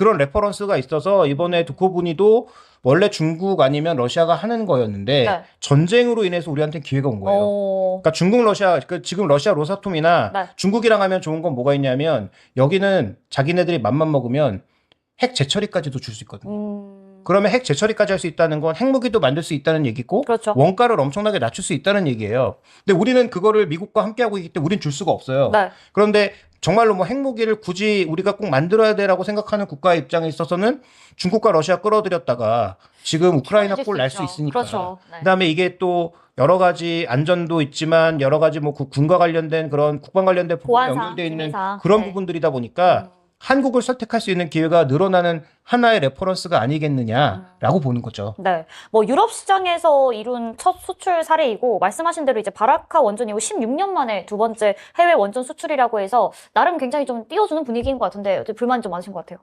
그런 레퍼런스가 있어서 이번에 두코분이도 원래 중국 아니면 러시아가 하는 거였는데 네. 전쟁으로 인해서 우리한테 기회가 온 거예요. 어, 그러니까 중국 러시아 그 지금 러시아 로사톰이나 네. 중국이랑 하면 좋은 건 뭐가 있냐면 여기는 자기네들이 맘만 먹으면 핵 재처리까지도 줄 수 있거든요. 음, 그러면 핵 재처리까지 할 수 있다는 건 핵무기도 만들 수 있다는 얘기고 그렇죠. 원가를 엄청나게 낮출 수 있다는 얘기예요. 근데 우리는 그거를 미국과 함께 하고 있기 때문에 우린 줄 수가 없어요. 네. 그런데 정말로 뭐 핵무기를 굳이 우리가 꼭 만들어야 돼라고 생각하는 국가의 입장에 있어서는 중국과 러시아 끌어들였다가 지금 우크라이나 꼴 날 수. 있으니까. 그렇죠. 네. 그다음에 이게 또 여러 가지 안전도 있지만 여러 가지 뭐 그 군과 관련된 그런 국방 관련된 보안상, 연결돼 있는 기밀상. 그런 네. 부분들이다 보니까 음. 한국을 설득할 수 있는 기회가 늘어나는 하나의 레퍼런스가 아니겠느냐라고 보는 거죠. 네. 뭐 유럽 시장에서 이룬 첫 수출 사례이고 말씀하신 대로 이제 바라카 원전이 16년 만에 두 번째 해외 원전 수출이라고 해서 나름 굉장히 좀 띄워주는 분위기인 것 같은데 불만이 좀 많으신 것 같아요.